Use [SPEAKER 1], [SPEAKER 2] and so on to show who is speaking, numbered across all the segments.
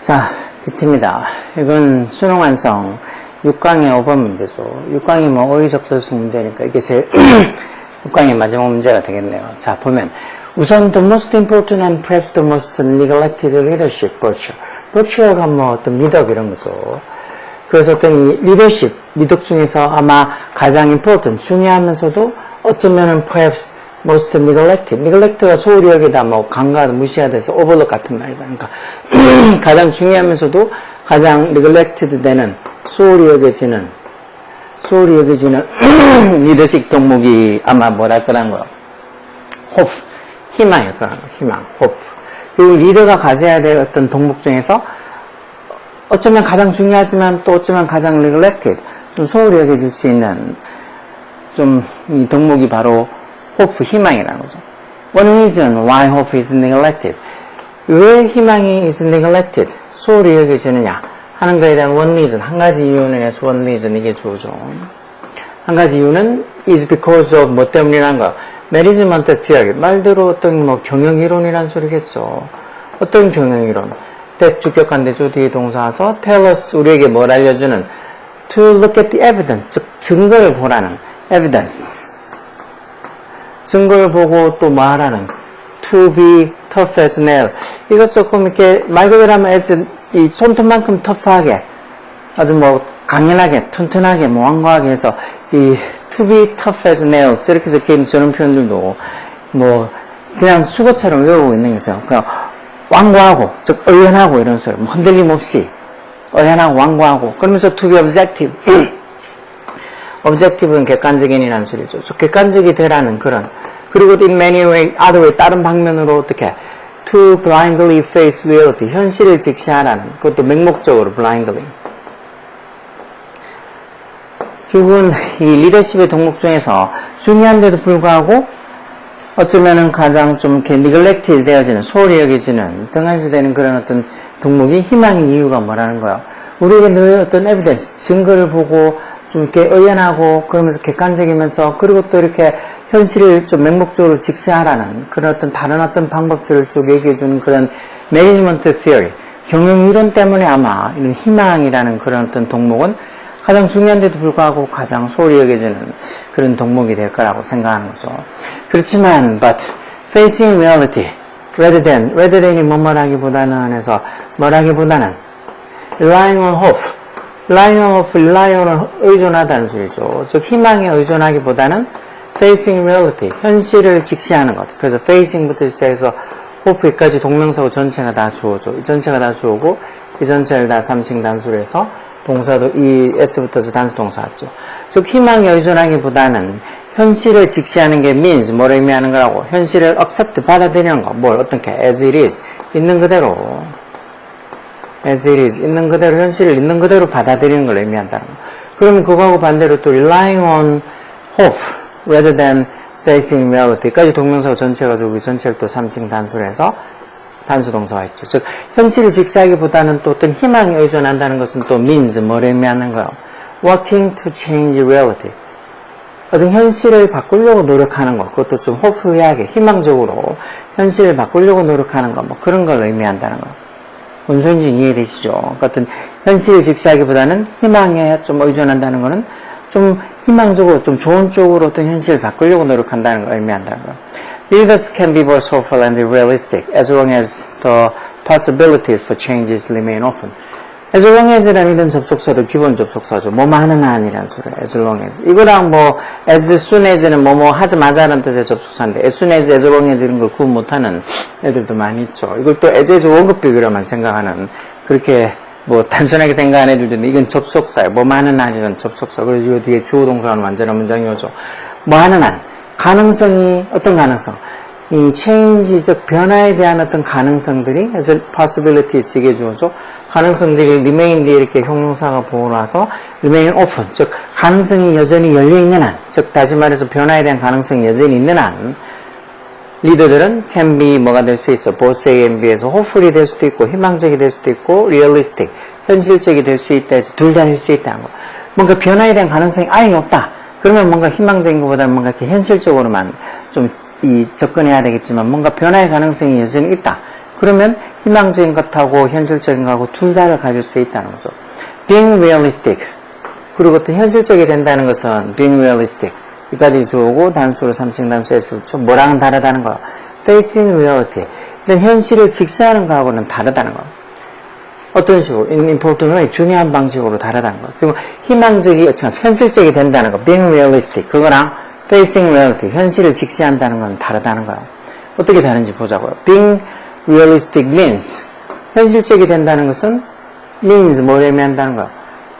[SPEAKER 1] 자, 비트입니다. 이건 수능 완성 6강의 5번 문제죠. 6강이 뭐 어휘적소수 문제니까 이게 제 6강의 마지막 문제가 되겠네요. 자, 보면 우선 the most important and perhaps the most neglected leadership virtue. virtue가 뭐 어떤 미덕 이런 거죠. 그래서 어떤 이 리더십, 미덕 중에서 아마 가장 important, 중요하면서도 어쩌면은 perhaps most neglected. neglect가 소홀히 여기다 뭐 간과하다 무시하다해서 overlook 같은 말이다. 그러니까 가장 중요하면서도 가장 neglected 되는 소홀히 여겨지는 소홀히 여겨지는 리더십 동목이 아마 뭐랄 거란 거요. hope, 희망일 거란 거. 희망, hope. 그리고 리더가 가져야 될 어떤 동목 중에서 어쩌면 가장 중요하지만 또 어쩌면 가장 neglected, 좀 소홀히 여겨질 수 있는 좀 이 덕목이 바로 hope, 희망이라는 거죠. One reason why hope is neglected. 왜 희망이 is neglected? 소홀히 여겨지느냐 하는 거에 대한 one reason, 한 가지 이유는 해서 one reason 이게 주어죠. 한 가지 이유는 is because of 뭐 때문이라는 거. 매니지먼트 티어리 말대로 어떤 뭐 경영이론이란 소리겠죠. 어떤 경영이론? 대 주격한 대조 뒤에 동사 와서 tell us 우리에게 뭘 알려주는? to look at the evidence 즉 증거를 보라는 evidence. 증거를 보고 또 말하는 to be tough as nail. 이것 조금 이렇게 말 그대로 하면 as 이 손톱만큼 터프하게 아주 뭐 강인하게 튼튼하게 뭐 완고하게 해서 이 to be tough as nails 이렇게 적혀 있는 저런 표현들도 뭐 그냥 수고처럼 외우고 있는 거죠. 그냥 완고하고 즉 의연하고 이런 소리 뭐 흔들림 없이 의연하고 완고하고 그러면서 to be objective. objective는 객관적인이라는 소리죠. 저 객관적이 되라는 그런. 그리고 in many way, other way 다른 방면으로 어떻게? to blindly face reality 현실을 직시하라는. 그것도 맹목적으로 blindly. 결국은 이 리더십의 동목 중에서 중요한데도 불구하고 어쩌면은 가장 좀 이렇게 neglect 되어지는, 소홀히 여겨지는, 등한시 되는 그런 어떤 동목이 희망인 이유가 뭐라는 거예요. 우리에게 늘 어떤 evidence, 증거를 보고 좀 이렇게 의연하고 그러면서 객관적이면서 그리고 또 이렇게 현실을 좀 맹목적으로 직시하라는 그런 어떤 다른 어떤 방법들을 쭉 얘기해 주는 그런 매니지먼트 theory, 경영 이론 때문에 아마 이런 희망이라는 그런 어떤 동목은 가장 중요한데도 불구하고 가장 소홀히 여겨지는 그런 덕목이 될 거라고 생각하는 거죠. 그렇지만, but facing reality, rather than, rather than이 뭐뭐라기보다는 해서 뭐라기보다는 relying on hope, relying on hope, rely on은 의존하다는 소리죠. 즉 희망에 의존하기보다는 facing reality, 현실을 직시하는 것. 그래서 facing부터 시작해서 hope까지 동명사고 전체가 다 주어져. 이 전체가 다 주어고 이 전체를 다 삼칭 단수로 해서 동사도 이 s부터서 단수 동사 왔죠. 즉 희망에 의존하기보다는 현실을 직시하는 게 means 뭘 의미하는 거라고. 현실을 accept 받아들이는 거. 뭘 어떻게. as it is. 있는 그대로. as it is. 있는 그대로 현실을 있는 그대로 받아들이는 걸 의미한다는 거. 그러면 그거하고 반대로 또 relying on hope rather than facing reality까지 동명사고 전체가 이 전체를 또 삼칭 단수로 해서 단수 동사가 있죠. 즉 현실을 직시하기보다는 또 어떤 희망에 의존한다는 것은 또 means 뭘 의미하는 거예요. working to change reality. 어떤 현실을 바꾸려고 노력하는 것, 그것도 좀 호프하게 희망적으로 현실을 바꾸려고 노력하는 것, 뭐 그런 걸 의미한다는 거. 뭔 소리인지 이해되시죠? 그러니까 어떤 현실을 직시하기보다는 희망에 좀 의존한다는 것은 좀 희망적으로, 좀 좋은 쪽으로 어떤 현실을 바꾸려고 노력한다는 걸 의미한다는 거. Leaders can be both hopeful and realistic as long as the possibilities for changes remain open. as long as라는 이런 접속사도 기본 접속사죠. 뭐 많은 한이라는 소리예요. as long as. 이거랑 뭐 as soon as는 뭐뭐 하자마자라는 뜻의 접속사인데 as soon as, as long as 이런 걸 구분 못하는 애들도 많이 있죠. 이걸 또 as as 원급 비교로만 생각하는 그렇게 뭐 단순하게 생각하는 애들도 있는데 이건 접속사예요. 뭐 많은 한이라는 접속사. 그래서 이거 뒤에 주어 동사는 완전한 문장이 오죠. 뭐 하는 한. 가능성이 어떤 가능성? 이즉 변화에 대한 어떤 가능성들이 as possibilities 이게 주어죠. 가능성들이 remain 뒤에 이렇게 형용사가 보고 나서 remain open 즉 가능성이 여전히 열려 있는 한, 즉 다시 말해서 변화에 대한 가능성이 여전히 있는 한 리더들은 can be 뭐가 될 수 있어. both A and B에서 hopefully 될 수도 있고 희망적이 될 수도 있고 realistic 현실적이 될 수 있다. 둘 다 될 수 있다는 거. 뭔가 변화에 대한 가능성이 아예 없다. 그러면 뭔가 희망적인 것보다는 뭔가 이렇게 현실적으로만 좀 이 접근해야 되겠지만 뭔가 변화의 가능성이 여전히 있다. 그러면 희망적인 것하고 현실적인 것하고 둘 다를 가질 수 있다는 거죠. being realistic. 그리고 또 현실적이 된다는 것은 being realistic. 여기까지 주어고 단수로 3층 단수에서 좀 뭐랑은 다르다는 거. facing reality. 현실을 직시하는 거하고는 다르다는 거. 어떤 식으로, in important way, 중요한 방식으로 다르다는 거. 그리고 희망적이, 현실적이 된다는 거, being realistic. 그거랑 facing reality, 현실을 직시한다는 건 다르다는 거야. 어떻게 다른지 보자고요. being realistic means, 현실적이 된다는 것은 means, 뭘 의미한다는 거야.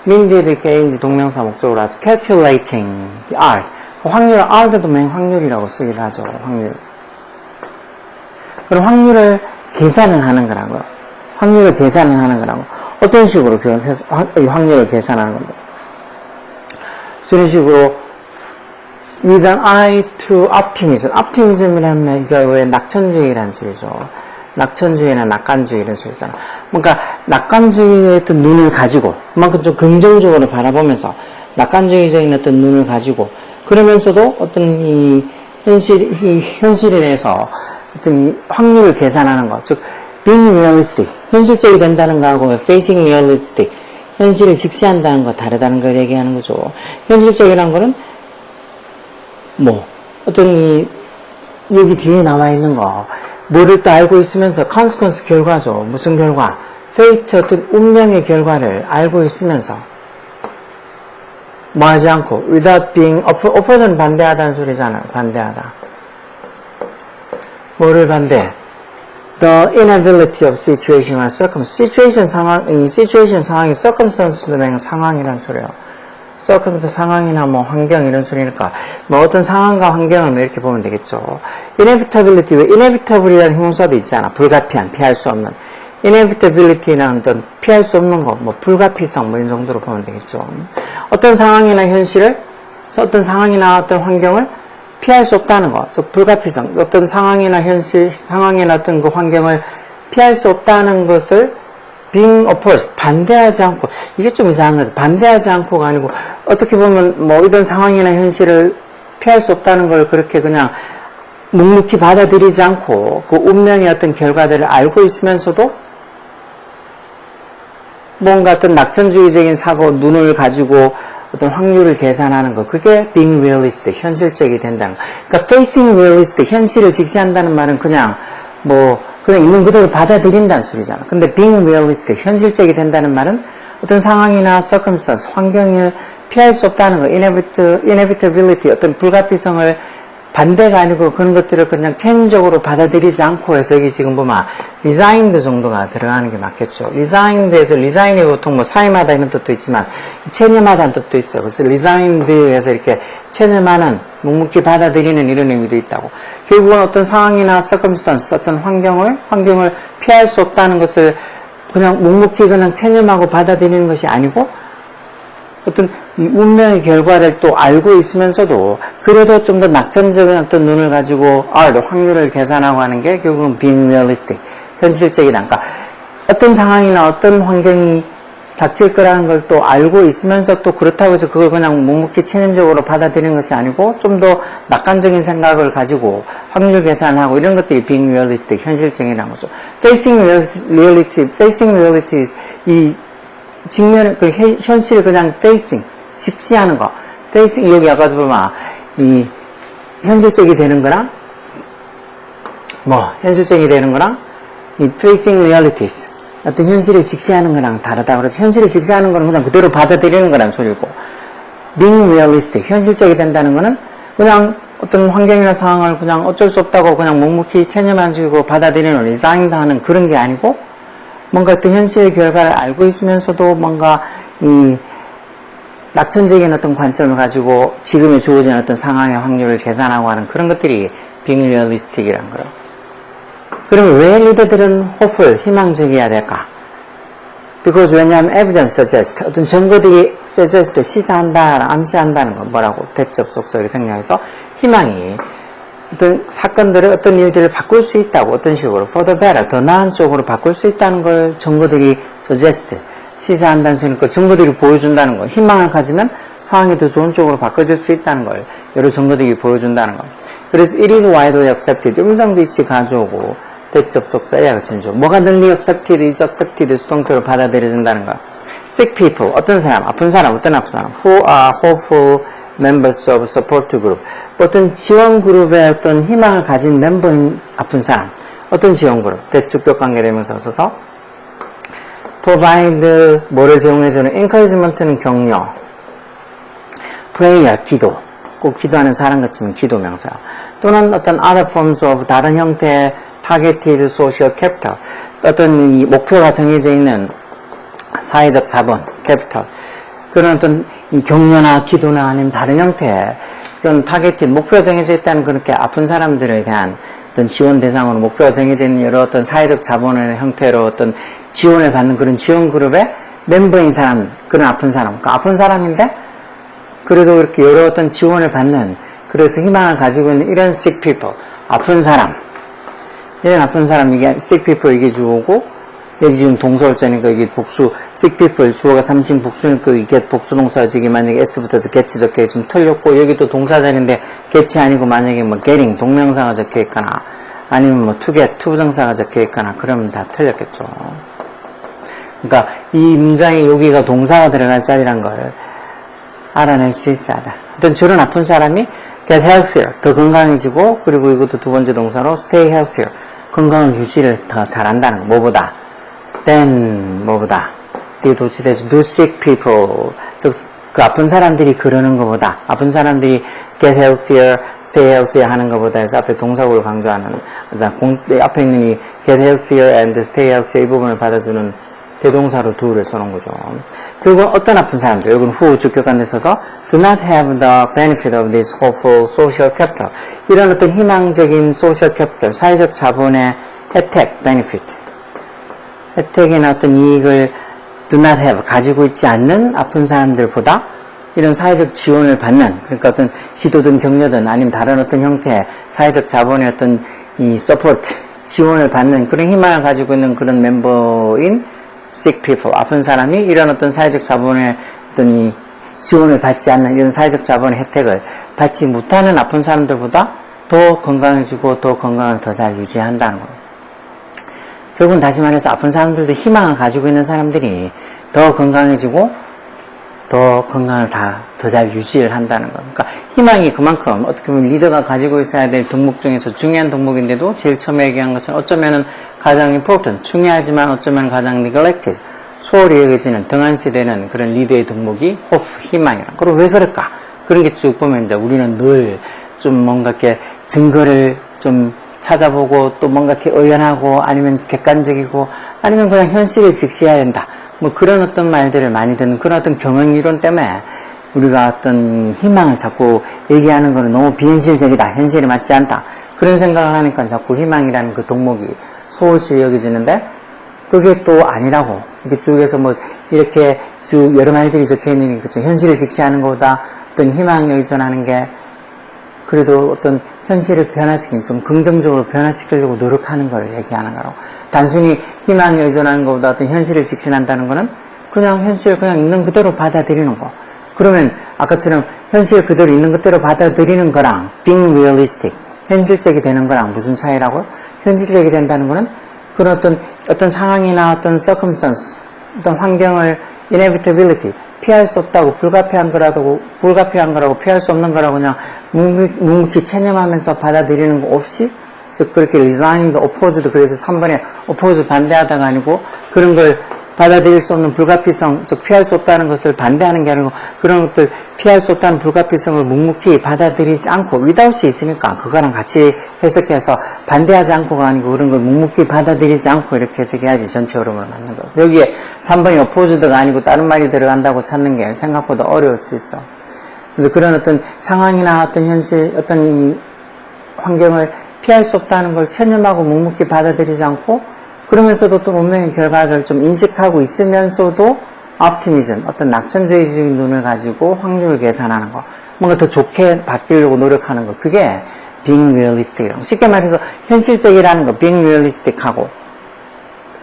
[SPEAKER 1] mean 뒤에 게인지 동명사 목적으로 와서 calculating the R. 확률, R도 맹 확률이라고 쓰기도 하죠. 확률. 그럼 확률을 계산을 하는 거야. 확률을 계산을 하는 거라고. 어떤 식으로 이 확률을 계산하는 건데. 이런 식으로 with an eye to optimism. optimism이라면 이거 왜 낙천주의라는 소리죠. 낙천주의나 낙관주의 이런 소리잖아. 뭔가 낙관주의의 어떤 눈을 가지고 그만큼 좀 긍정적으로 바라보면서 낙관주의적인 어떤 눈을 가지고 그러면서도 어떤 이 현실 이 현실에 대해서 어떤 이 확률을 계산하는 것, 즉 being realistic 현실적이 된다는 거하고 facing realistic 현실을 직시한다는 거 다르다는 걸 얘기하는 거죠. 현실적이라는 거는 뭐 어떤 이 여기 뒤에 나와 있는 거 뭐를 또 알고 있으면서 consequence 결과죠. 무슨 결과? fate 어떤 운명의 결과를 알고 있으면서 뭐 하지 않고 without being oppo- oppose는 반대하다는 소리잖아. 반대하다. 뭐를 반대? The inability of situation or circumstance. situation 상황, 이 situation 상황이 circumstance도 맹 상황이란 소리예요. circumstance 상황이나 뭐 환경 이런 소리니까 뭐 어떤 상황과 환경을 뭐 이렇게 보면 되겠죠. inevitability 왜 inevitable이라는 형용사도 있잖아. 불가피한, 피할 수 없는. inevitability는 어떤 피할 수 없는 거, 뭐 불가피성 뭐 이런 정도로 보면 되겠죠. 어떤 상황이나 현실을 어떤 상황이나 어떤 환경을 피할 수 없다는 거. 저 불가피성. 어떤 상황이나 현실, 상황이나 어떤 그 환경을 피할 수 없다는 것을 being opposed, 반대하지 않고, 이게 좀 이상한 거죠. 반대하지 않고가 아니고, 어떻게 보면 뭐 이런 상황이나 현실을 피할 수 없다는 걸 그렇게 그냥 묵묵히 받아들이지 않고, 그 운명의 어떤 결과들을 알고 있으면서도 뭔가 어떤 낙천주의적인 사고, 눈을 가지고 어떤 확률을 계산하는 거, 그게 being realistic, 현실적이 된다는 거. 그러니까 facing realistic, 현실을 직시한다는 말은 그냥 뭐, 그냥 있는 그대로 받아들인다는 소리잖아. 근데 being realistic, 현실적이 된다는 말은 어떤 상황이나 circumstance, 환경을 피할 수 없다는 거, inevit- inevitability, 어떤 불가피성을 반대가 아니고 그런 것들을 그냥 체인적으로 받아들이지 않고 해서 여기 지금 보면 resigned 정도가 들어가는 게 맞겠죠. resigned에서 resign이 보통 뭐 사임하다 이런 뜻도 있지만 체념하다는 뜻도 있어요. 그래서 resigned에서 이렇게 체념하는 묵묵히 받아들이는 이런 의미도 있다고. 결국은 어떤 상황이나 circumstance, 어떤 환경을 환경을 피할 수 없다는 것을 그냥 묵묵히 그냥 체념하고 받아들이는 것이 아니고 어떤 이 운명의 결과를 또 알고 있으면서도 그래도 좀 더 낙천적인 어떤 눈을 가지고 아, 확률을 계산하고 하는 게 결국은 being realistic, 현실적이다. 그러니까 어떤 상황이나 어떤 환경이 닥칠 거라는 걸 또 알고 있으면서 또 그렇다고 해서 그걸 그냥 묵묵히 체념적으로 받아들이는 것이 아니고 좀 더 낙관적인 생각을 가지고 확률 계산하고 이런 것들이 being realistic, 현실적이라는 거죠. facing reality, facing reality, 이 직면, 그 해- 현실을 그냥 facing, 직시하는 거. facing, 여기 아까 보면, 이, 현실적이 되는 거랑, 뭐, 현실적이 되는 거랑, 이 facing realities. 어떤 현실을 직시하는 거랑 다르다. 그래서 현실을 직시하는 거는 그냥 그대로 받아들이는 거란 소리고, being realistic, 현실적이 된다는 거는 그냥 어떤 환경이나 상황을 그냥 어쩔 수 없다고 그냥 묵묵히 체념만 주고 받아들이는 resigned 하는 그런 게 아니고, 뭔가 어떤 현실의 결과를 알고 있으면서도 뭔가 이 낙천적인 어떤 관점을 가지고 지금에 주어진 어떤 상황의 확률을 계산하고 하는 그런 것들이 realistic이란 거예요. 그러면 왜 리더들은 hopeful, 희망적이어야 될까? Because 왜냐하면 evidence suggest, 어떤 증거들이 suggest, 시사한다, 암시한다는 건 뭐라고? 대접 속속을 생략해서 희망이 어떤 사건들을 어떤 일들을 바꿀 수 있다고 어떤 식으로 for the better 더 나은 쪽으로 바꿀 수 있다는 걸 증거들이 suggest 시사한다는 소리니까 증거들이 보여준다는 거 희망을 가지면 상황이 더 좋은 쪽으로 바꿔질 수 있다는 걸 여러 증거들이 보여준다는 거. 그래서 it is widely accepted. 음정도 있지 가져오고 대접속사 A가 진조. 뭐가 널리 accepted, is accepted 수동태로 받아들여진다는 거. sick people 어떤 사람, 아픈 사람, 어떤 아픈 사람. who are hopeful members of support group. 어떤 지원 그룹의 어떤 희망을 가진 멤버인 아픈 사람. 어떤 지원 그룹? 대축격 관계대명사 써서 provide 뭐를 제공해주는 encouragement는 격려 prayer 기도 꼭 기도하는 사람 같으면 기도 명사 또는 어떤 other forms of 다른 형태의 targeted social capital 어떤 이 목표가 정해져 있는 사회적 자본 capital 그런 어떤 이 격려나 기도나 아니면 다른 형태의 그런 타겟팅 목표가 정해져 있다는 그렇게 아픈 사람들에 대한 어떤 지원 대상으로 목표가 정해져 있는 여러 어떤 사회적 자본의 형태로 어떤 지원을 받는 그런 지원 그룹의 멤버인 사람, 그런 아픈 사람. 그러니까 아픈 사람인데 그래도 이렇게 여러 어떤 지원을 받는 그래서 희망을 가지고 있는 이런 sick people, 아픈 사람. 이런 아픈 사람 이게 sick people 이게 주어고 여기 지금 동사월자니까 이게 복수 sick people 주어가 삼신 복수니까 이게 복수 동사 지금 만약에 s부터 get이 적혀 지금 틀렸고 여기 또 동사자리인데 get이 아니고 만약에 뭐 getting 동명사가 적혀 있거나 아니면 뭐 to get 투부정사가 적혀 있거나 그러면 다 틀렸겠죠. 그러니까 이 문장에 여기가 동사가 들어갈 자리란 걸 알아낼 수 있어야 돼. 어떤 저런 아픈 사람이 get healthier, 더 건강해지고, 그리고 이것도 두 번째 동사로 stay healthier, 건강을 유지를 더 잘한다는 거. 뭐보다? Than 뭐보다? 뒤에 도치돼서 do sick people, 즉, 그 아픈 사람들이 그러는 것보다, 아픈 사람들이 get healthier, stay healthier 하는 것보다 해서 앞에 동사구를 강조하는, 공, 앞에 있는 이 get healthier and stay healthier 이 부분을 받아주는 대동사로 do를 써놓은 거죠. 그리고 어떤 아픈 사람들, 여기는 후 주격관에 써서 do not have the benefit of this hopeful social capital. 이런 어떤 희망적인 social capital, 사회적 자본의 혜택, benefit. 혜택이나 어떤 이익을 have, 가지고 있지 않는 아픈 사람들보다 이런 사회적 지원을 받는, 그러니까 어떤 기도든 격려든 아니면 다른 어떤 형태의 사회적 자본의 어떤 이 support, 지원을 받는 그런 희망을 가지고 있는 그런 멤버인 sick people, 아픈 사람이 이런 어떤 사회적 자본의 어떤 이 지원을 받지 않는 이런 사회적 자본의 혜택을 받지 못하는 아픈 사람들보다 더 건강해지고 더 건강을 더 잘 유지한다는 거예요. 결국은 다시 말해서 아픈 사람들도 희망을 가지고 있는 사람들이 더 건강해지고 더 건강을 다 더 잘 유지를 한다는 거. 그러니까 희망이 그만큼 어떻게 보면 리더가 가지고 있어야 될 덕목 중에서 중요한 덕목인데도 제일 처음에 얘기한 것처럼 어쩌면은 가장 important, 중요하지만 어쩌면 가장 neglected, 소홀히 여겨지는 등한시되는 그런 리더의 덕목이 hope, 희망이라. 그리고 왜 그럴까? 그런 게 쭉 보면 이제 우리는 늘 좀 뭔가 이렇게 증거를 좀 찾아보고 또 뭔가 이렇게 의연하고 아니면 객관적이고 아니면 그냥 현실을 직시해야 된다. 뭐 그런 어떤 말들을 많이 듣는 그런 어떤 경영 이론 때문에 우리가 어떤 희망을 자꾸 얘기하는 거는 너무 비현실적이다. 현실에 맞지 않다. 그런 생각을 하니까 자꾸 희망이라는 그 동목이 소홀시 여겨지는데 그게 또 아니라고. 이렇게 쭉에서 뭐 이렇게 쭉 여러 말들이 적혀 있는 그죠. 현실을 직시하는 것보다 어떤 희망에 의존하는 게 그래도 어떤 현실을 변화시키는 좀 긍정적으로 변화시키려고 노력하는 걸 얘기하는 거라고. 단순히 희망에 의존하는 것보다 어떤 현실을 직신한다는 거는 그냥 현실 그냥 있는 그대로 받아들이는 거. 그러면 아까처럼 현실 그대로 있는 그대로 받아들이는 거랑 being realistic, 현실적이 되는 거랑 무슨 차이라고요? 현실적이 된다는 거는 그런 어떤 어떤 상황이나 어떤 circumstance, 어떤 환경을 inevitability, 피할 수 없다고 불가피한 거라고 불가피한 거라고 피할 수 없는 거라고 그냥 묵묵히, 체념하면서 받아들이는 거 없이 즉 그렇게 resigned, opposed 그래서 3번에 oppose 반대하다가 아니고 그런 걸 받아들일 수 없는 불가피성, 즉 피할 수 없다는 것을 반대하는 게 아니고 그런 것들 피할 수 없다는 불가피성을 묵묵히 받아들이지 않고 without이 있으니까 그거랑 같이 해석해서 반대하지 않고가 아니고 그런 걸 묵묵히 받아들이지 않고 이렇게 해석해야지 전체 흐름을 맞는 거. 여기에 3번이 opposed가 아니고 다른 말이 들어간다고 찾는 게 생각보다 어려울 수 있어. 그래서 그런 어떤 상황이나 어떤 현실, 어떤 이 환경을 피할 수 없다는 걸 체념하고 묵묵히 받아들이지 않고 그러면서도 또 운명의 결과를 좀 인식하고 있으면서도 optimism, 어떤 낙천주의적인 눈을 가지고 확률을 계산하는 거, 뭔가 더 좋게 바뀌려고 노력하는 거, 그게 being realistic이라고. 쉽게 말해서 현실적이라는 거, being realistic하고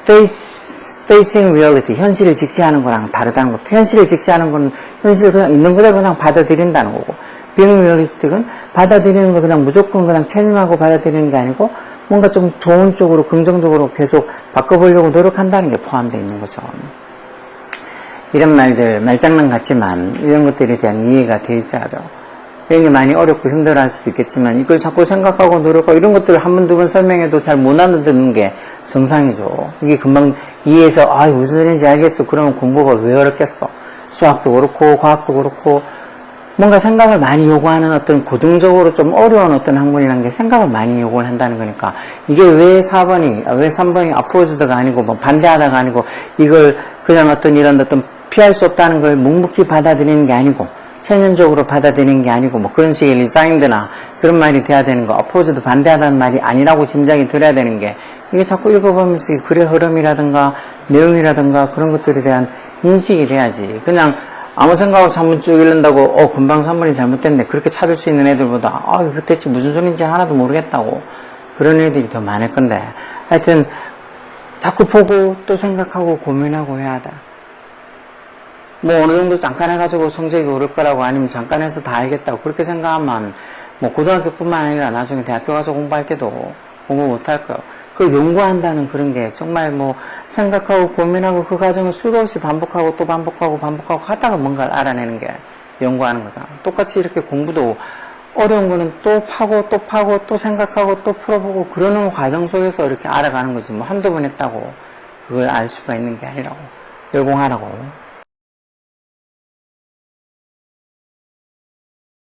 [SPEAKER 1] face facing reality, 현실을 직시하는 거랑 다르다는 거. 현실을 직시하는 건 현실을 그냥 있는 그대로 그냥 받아들인다는 거고. being realistic은 받아들이는 거 그냥 무조건 그냥 체념하고 받아들이는 게 아니고 뭔가 좀 좋은 쪽으로 긍정적으로 계속 바꿔보려고 노력한다는 게 포함되어 있는 거죠. 이런 말들 말장난 같지만 이런 것들에 대한 이해가 돼 있어야죠. 굉장히 많이 어렵고 힘들어할 수도 있겠지만 이걸 자꾸 생각하고 노력하고 이런 것들을 한 번 두 번 설명해도 잘 못 알아듣는 게 정상이죠. 이게 금방 이해해서 아 무슨 소리인지 알겠어. 그러면 공부가 왜 어렵겠어. 수학도 그렇고 과학도 그렇고 뭔가 생각을 많이 요구하는 어떤 고등적으로 좀 어려운 어떤 학문이라는 게 생각을 많이 요구를 한다는 거니까 이게 왜 4번이 왜 3번이 아포즈드가 아니고 뭐 반대하다가 아니고 이걸 그냥 어떤 이런 어떤 피할 수 없다는 걸 묵묵히 받아들이는 게 아니고 체념적으로 받아들이는 게 아니고 뭐 그런 식의 리사인드나 그런 말이 돼야 되는 거 어포즈드 반대하다는 말이 아니라고 짐작이 들어야 되는 게 이게 자꾸 읽어보면서 이 글의 흐름이라든가 내용이라든가 그런 것들에 대한 인식이 돼야지 그냥 아무 생각 없이 한번 쭉 읽는다고 어 금방 3번이 잘못됐네 그렇게 찾을 수 있는 애들보다 아 이거 대체 무슨 소린지 하나도 모르겠다고 그런 애들이 더 많을 건데 하여튼 자꾸 보고 또 생각하고 고민하고 해야 돼. 뭐 어느 정도 잠깐 해가지고 성적이 오를 거라고 아니면 잠깐 해서 다 알겠다고 그렇게 생각하면 뭐 고등학교뿐만 아니라 나중에 대학교 가서 공부할 때도 공부 못할 거예요. 그걸 연구한다는 그런 게 정말 뭐 생각하고 고민하고 그 과정을 수도 없이 반복하고 또 반복하고 반복하고 하다가 뭔가를 알아내는 게 연구하는 거잖아. 똑같이 이렇게 공부도 어려운 거는 또 파고 또 파고 또 생각하고 또 풀어보고 그러는 과정 속에서 이렇게 알아가는 거지. 뭐 한두 번 했다고 그걸 알 수가 있는 게 아니라고. 열공하라고.